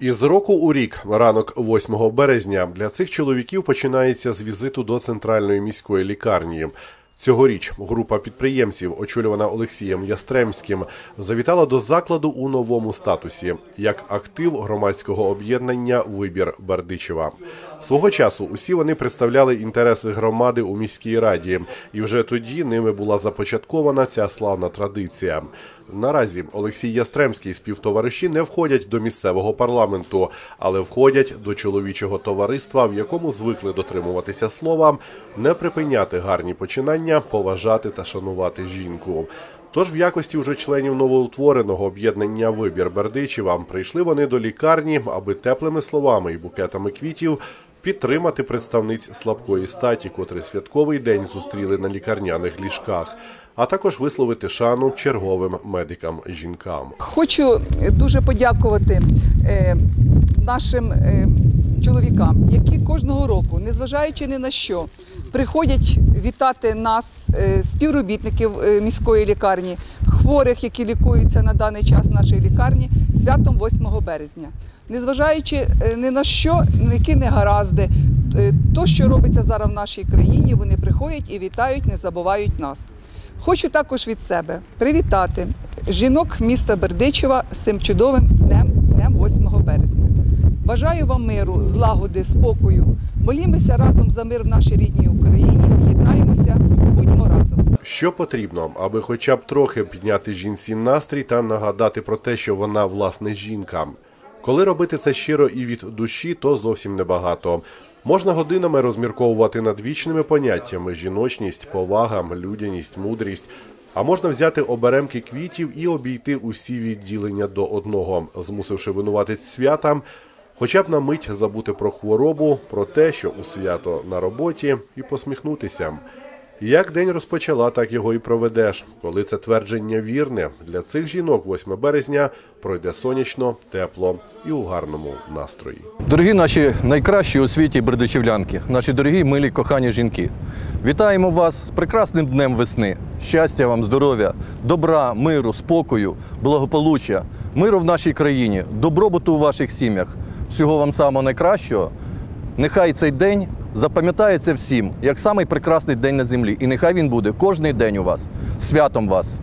Із року у рік, ранок 8 березня, для цих чоловіків починається з візиту до центральної міської лікарні. Цьогоріч група підприємців, очолювана Олексієм Ястремським, завітала до закладу у новому статусі як актив громадського об'єднання Вибір Бердичева. Свого часу усі вони представляли інтереси громади у міській раді, і вже тоді ними була започаткована ця славна традиція. Наразі Олексій Ястремський співтовариші не входять до місцевого парламенту, але входять до чоловічого товариства, в якому звикли дотримуватися слова, не припиняти гарні починання, поважати та шанувати жінку. Тож в якості вже членів новоутвореного об'єднання Вибір Бердичева прийшли вони до лікарні, аби теплими словами і букетами квітів підтримати представниць слабкої статі, котрі святковий день зустріли на лікарняних ліжках, а також висловити шану черговим медикам жінкам. Хочу дуже подякувати е, нашим е, чоловікам, які кожного року, незважаючи ні на що, приходять вітати нас, е, співробітників е, міської лікарні, хворих, які лікуються на даний час в нашій лікарні, святом 8 березня. Незважаючи е, ні на що, які негаразди, е, то, що робиться зараз в нашій країні, вони приходять і вітають, не забувають нас. Хочу також від себе привітати жінок міста Бердичева з цим чудовим днем, днем 8 березня. Бажаю вам миру, злагоди, спокою. Молімося разом за мир в нашій рідній Україні. Разом. Що потрібно, аби хоча б трохи підняти жінці настрій та нагадати про те, що вона власне жінка. Коли робити це щиро і від душі, то зовсім небагато. Можна годинами розмірковувати над вічними поняттями жіночність, повага, людяність, мудрість. А можна взяти оберемки квітів і обійти усі відділення до одного, змусивши винуватець свята, хоча б на мить забути про хворобу, про те, що у свято на роботі, і посміхнутися. Як день розпочала, так його і проведеш. Коли це твердження вірне, для цих жінок 8 березня пройде сонячно, тепло і у гарному настрої. Дорогі наші найкращі у світі бердичівлянки, наші дорогі милі кохані жінки. Вітаємо вас з прекрасним днем весни. Щастя вам, здоров'я, добра, миру, спокою, благополуччя, миру в нашій країні, добробуту у ваших сім'ях. Всього вам самого найкращого. Нехай цей день запам'ятається всім як самий прекрасний день на землі. І нехай він буде кожний день у вас. Святом вас!